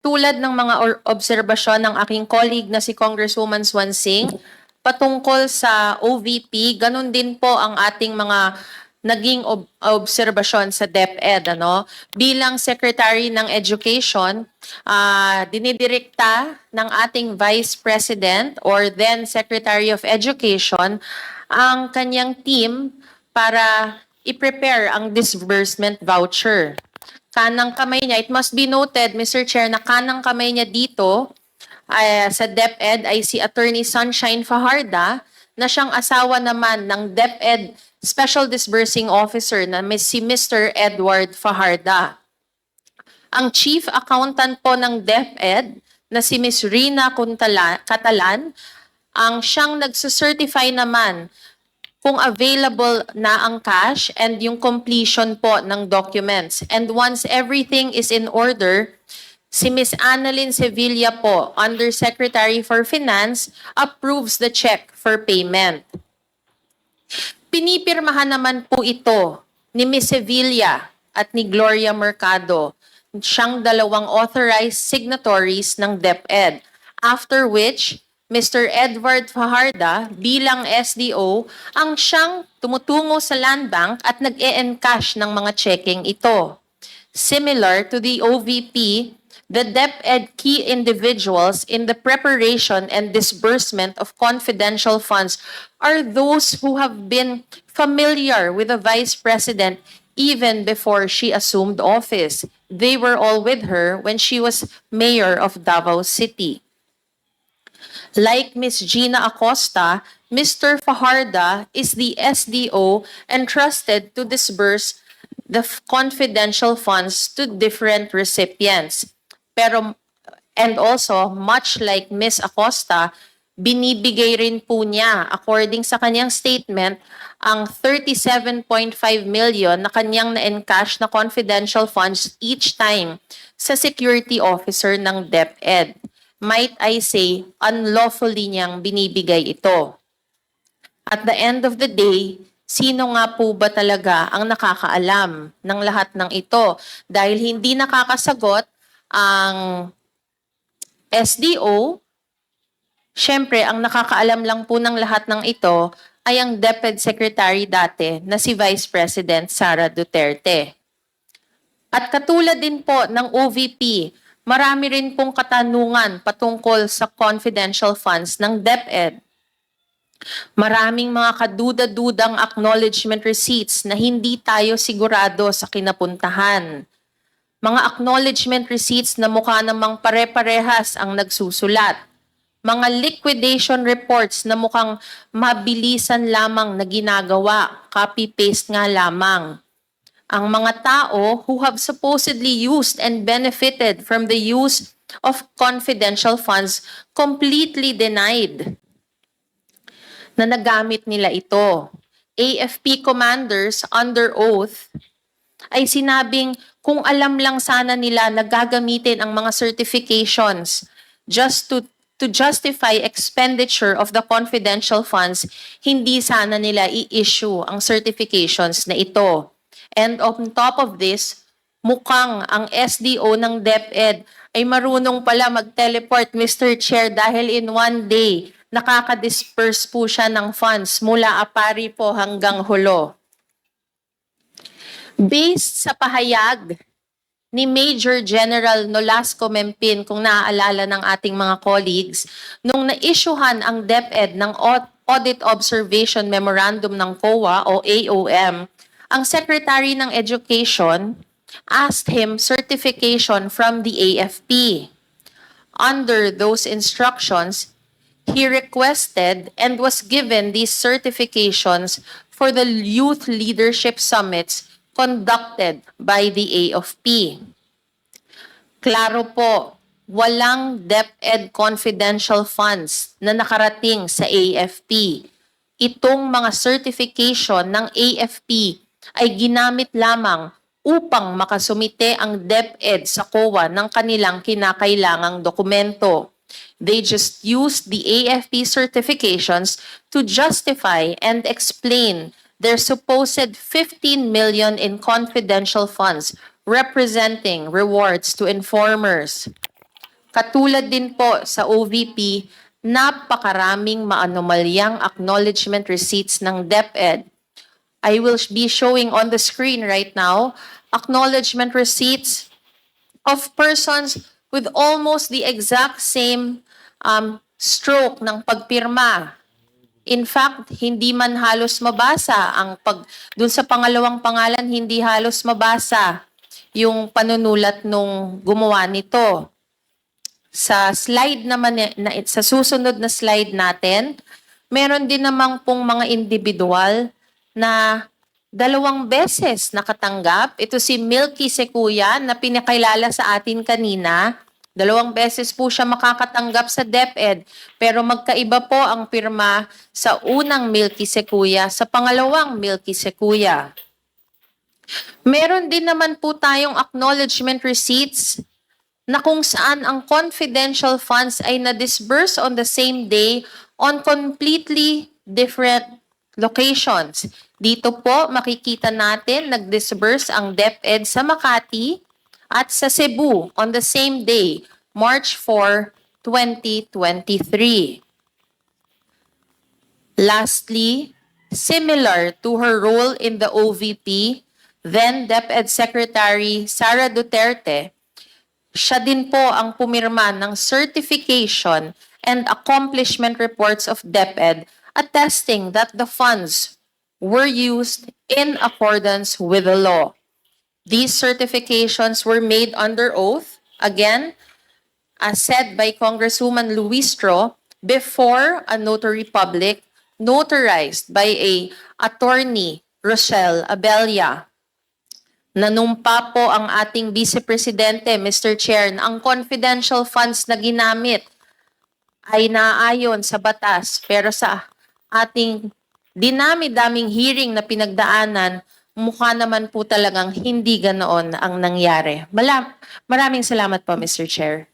tulad ng mga obserbasyon ng aking colleague na si Congresswoman Swansing patungkol sa OVP, ganun din po ang ating mga naging ob- obserbasyon sa DepEd. Ano? Bilang Secretary ng Education, ah dinidirekta ng ating Vice President or then Secretary of Education ang kanyang team para i-prepare ang disbursement voucher kanang kamay niya. It must be noted, Mr. Chair, na kanang kamay niya dito ay, sa DepEd ay si Attorney Sunshine Fajarda na siyang asawa naman ng DepEd Special Disbursing Officer na si Mr. Edward Fajarda. Ang Chief Accountant po ng DepEd na si Ms. Rina Catalan ang siyang nagsucertify naman kung available na ang cash and yung completion po ng documents. And once everything is in order, si Ms. Annalyn Sevilla po, Under Secretary for Finance, approves the check for payment. Pinipirmahan naman po ito ni Ms. Sevilla at ni Gloria Mercado, siyang dalawang authorized signatories ng DepEd. After which, Mr. Edward Fajarda bilang SDO ang siyang tumutungo sa land bank at nag-e-encash ng mga checking ito. Similar to the OVP, the DepEd key individuals in the preparation and disbursement of confidential funds are those who have been familiar with the Vice President even before she assumed office. They were all with her when she was mayor of Davao City. Like Ms. Gina Acosta, Mr. Fajarda is the SDO entrusted to disburse the confidential funds to different recipients. Pero, and also, much like Ms. Acosta, binibigay rin po niya, according sa kanyang statement, ang 37.5 million na kanyang na-encash na confidential funds each time sa security officer ng DepEd. Might I say, unlawfully niyang binibigay ito. At the end of the day, sino nga po ba talaga ang nakakaalam ng lahat ng ito? Dahil hindi nakakasagot ang SDO, syempre ang nakakaalam lang po ng lahat ng ito ay ang DepEd Secretary dati na si Vice President Sara Duterte. At katulad din po ng OVP, marami rin pong katanungan patungkol sa confidential funds ng DepEd. Maraming mga kaduda-dudang acknowledgement receipts na hindi tayo sigurado sa kinapuntahan. Mga acknowledgement receipts na mukha namang pare-parehas ang nagsusulat. Mga liquidation reports na mukhang mabilisan lamang na ginagawa, copy-paste nga lamang ang mga tao who have supposedly used and benefited from the use of confidential funds completely denied na nagamit nila ito. AFP commanders under oath ay sinabing kung alam lang sana nila na gagamitin ang mga certifications just to to justify expenditure of the confidential funds, hindi sana nila i-issue ang certifications na ito. And on top of this, mukhang ang SDO ng DepEd ay marunong pala mag-teleport, Mr. Chair, dahil in one day, nakaka-disperse po siya ng funds mula Apari po hanggang Hulo. Based sa pahayag ni Major General Nolasco Mempin, kung naaalala ng ating mga colleagues, nung na-issuehan ang DepEd ng Au- Audit Observation Memorandum ng COA o AOM, ang Secretary ng Education asked him certification from the AFP. Under those instructions, he requested and was given these certifications for the youth leadership summits conducted by the AFP. Klaro po, walang DepEd confidential funds na nakarating sa AFP. Itong mga certification ng AFP ay ginamit lamang upang makasumite ang DepEd sa COA ng kanilang kinakailangang dokumento. They just used the AFP certifications to justify and explain their supposed 15 million in confidential funds representing rewards to informers. Katulad din po sa OVP, napakaraming maanomalyang acknowledgement receipts ng DepEd. I will be showing on the screen right now acknowledgement receipts of persons with almost the exact same um, stroke ng pagpirma. In fact, hindi man halos mabasa ang pag dun sa pangalawang pangalan hindi halos mabasa yung panunulat nung gumawa nito. Sa slide naman na, sa susunod na slide natin, meron din namang pong mga individual na dalawang beses nakatanggap. Ito si Milky Sekuya na pinakilala sa atin kanina. Dalawang beses po siya makakatanggap sa DepEd. Pero magkaiba po ang pirma sa unang Milky Sekuya sa pangalawang Milky Sekuya. Meron din naman po tayong acknowledgement receipts na kung saan ang confidential funds ay na-disburse on the same day on completely different locations. Dito po makikita natin nag-disburse ang DepEd sa Makati at sa Cebu on the same day, March 4, 2023. Lastly, similar to her role in the OVP, then DepEd Secretary Sara Duterte, siya din po ang pumirma ng certification and accomplishment reports of DepEd attesting that the funds were used in accordance with the law. These certifications were made under oath, again, as said by Congresswoman Luistro, before a notary public notarized by a attorney, Rochelle Abella. Nanumpa po ang ating Vice Presidente, Mr. Chair, ang confidential funds na ginamit ay naayon sa batas pero sa ating dinami-daming hearing na pinagdaanan, mukha naman po talagang hindi ganoon ang nangyari. Mala- maraming salamat po, Mr. Chair.